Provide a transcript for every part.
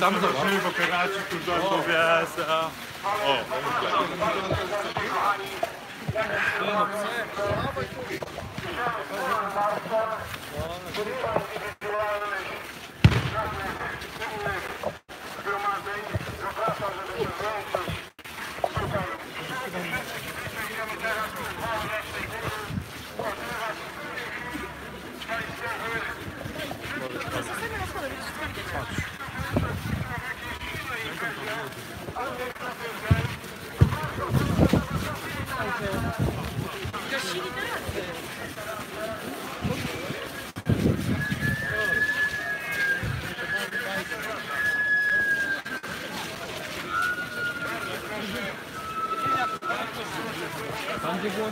Tam zobaczymy w operacji, kurwa, powiasa. O,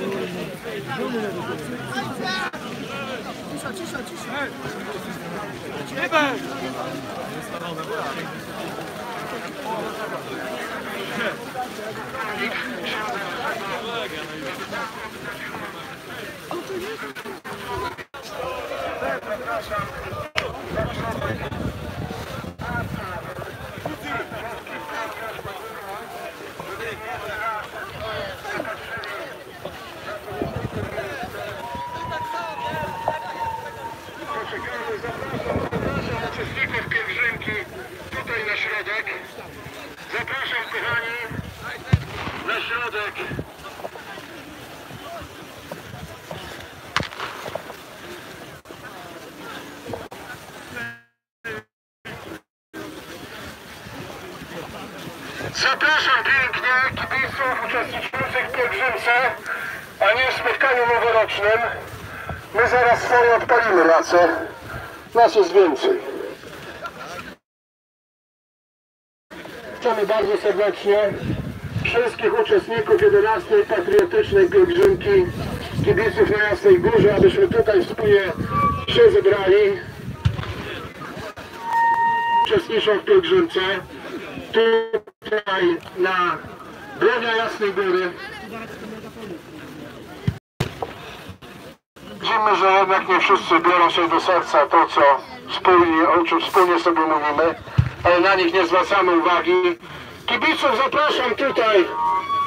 tak dalej przyjdzie. Szymon Cydyrusz. Zapraszam Zapraszam pięknie kibiców uczestniczących w pielgrzymce, a nie w spotkaniu noworocznym. My zaraz swoje odpalimy racę. Nas jest więcej. Witamy bardzo serdecznie wszystkich uczestników 11 patriotycznej pielgrzymki kibiców na Jasnej Górze, abyśmy tutaj wspólnie się zebrali. Uczestniczą w pielgrzymce na Droga Jasnej Góry. Widzimy, że jednak nie wszyscy biorą sobie do serca to, co wspólnie, o czym wspólnie sobie mówimy, ale na nich nie zwracamy uwagi. Kibiców zapraszam tutaj,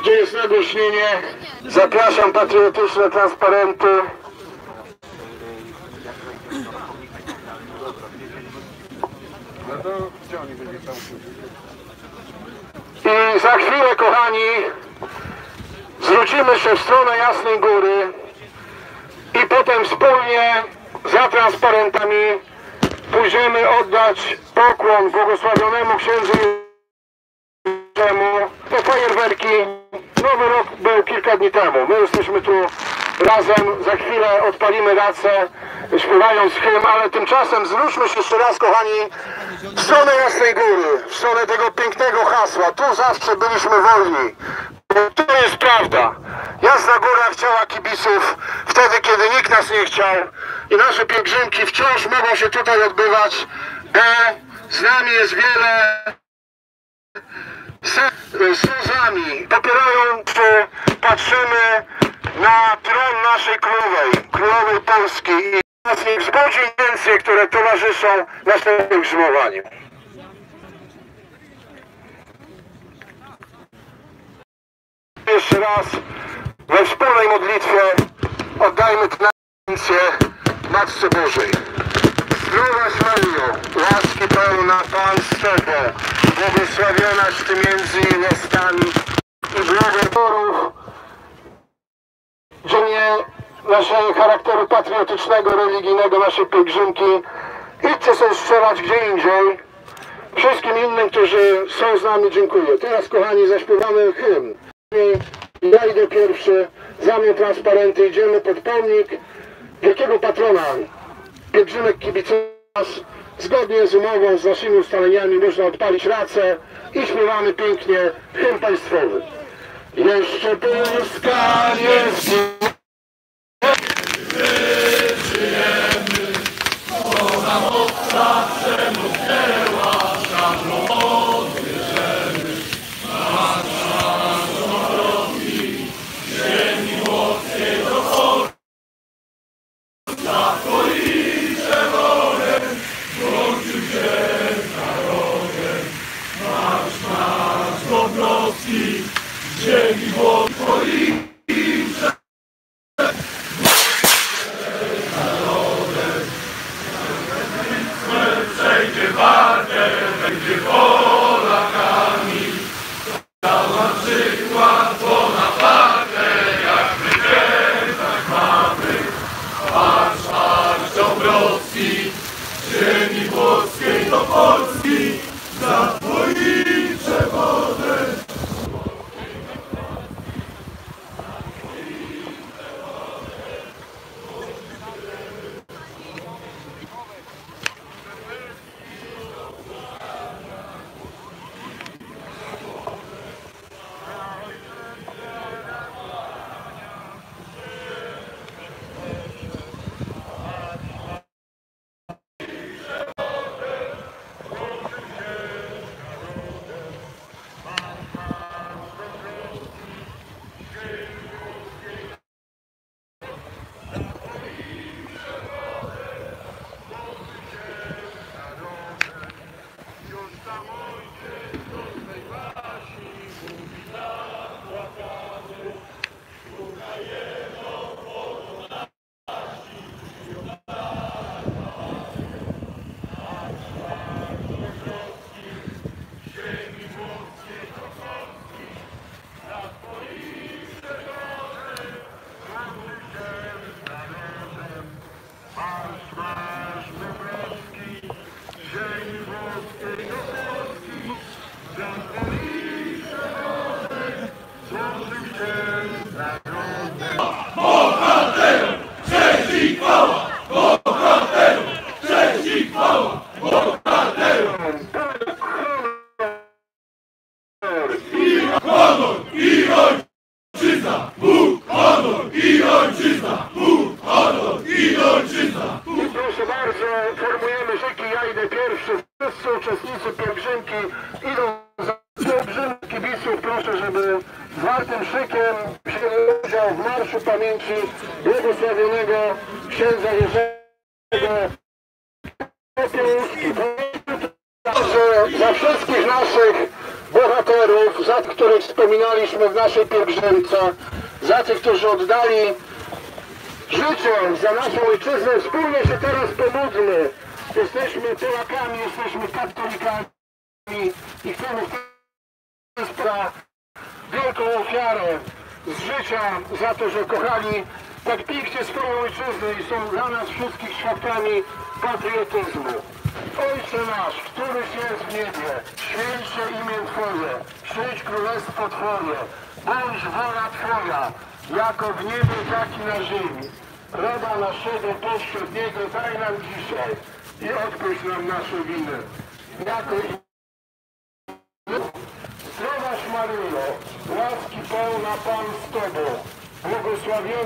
gdzie jest nagłośnienie. Zapraszam patriotyczne transparenty. I za chwilę, kochani, zwrócimy się w stronę Jasnej Góry i potem wspólnie za transparentami pójdziemy oddać pokłon błogosławionemu księdzu Jerzemu. Te fajerwerki, nowy rok był kilka dni temu. My jesteśmy tu razem, za chwilę odpalimy racę, śpiewając hymn, ale tymczasem zwróćmy się jeszcze raz, kochani, w stronę Jasnej Góry, w stronę tego pięknego hasła. Tu zawsze byliśmy wolni. To jest prawda. Jasna Góra chciała kibiców wtedy, kiedy nikt nas nie chciał i nasze pielgrzymki wciąż mogą się tutaj odbywać, bo z nami jest wiele z nami, popierają, czy patrzymy na tron naszej królowej, królowej Polski mocniej wzbudzi intencje, które towarzyszą naszemu pielgrzymowaniu. Jeszcze raz we wspólnej modlitwie oddajmy intencję Matce Bożej. Zdrowaś Maryjo, łaski pełna Pan z Tobą, błogosławionaś Ty między niewiastami i błogosławionaś że nie naszego charakteru patriotycznego, religijnego, naszej pielgrzymki. Idźcie sobie strzelać gdzie indziej. Wszystkim innym, którzy są z nami, dziękuję. Teraz, kochani, zaśpiewamy hymn. Ja idę pierwszy, za mną transparenty, idziemy pod pomnik wielkiego patrona. Pielgrzymek kibicowy. Zgodnie z umową, z naszymi ustaleniami można odpalić racę i śpiewamy pięknie hymn państwowy. Jeszcze Polska nie zginie. I idą za pielgrzymki kibiców. Proszę, żeby zwartym szykiem wzięli udział w Marszu Pamięci błogosławionego księdza Jerzego. Że za wszystkich naszych bohaterów, za których wspominaliśmy w naszej pielgrzymce, za tych, którzy oddali życie za naszą ojczyznę. Wspólnie się teraz pomódlmy. Jesteśmy Polakami, jesteśmy katolikami i chcemy za wielką ofiarę z życia za to, że kochali tak pięknie swoją ojczyznę i są dla nas wszystkich świadkami patriotyzmu. Ojcze nasz, któryś jest w niebie, święć się imię Twoje, przyjdź królestwo Twoje, bądź wola Twoja, jako w niebie, tak i na ziemi. Chleba naszego powszedniego daj nam dzisiaj i odpuść nam nasze winy, jako i Maryjo, łaski pełna Pan z Tobą, błogosławiona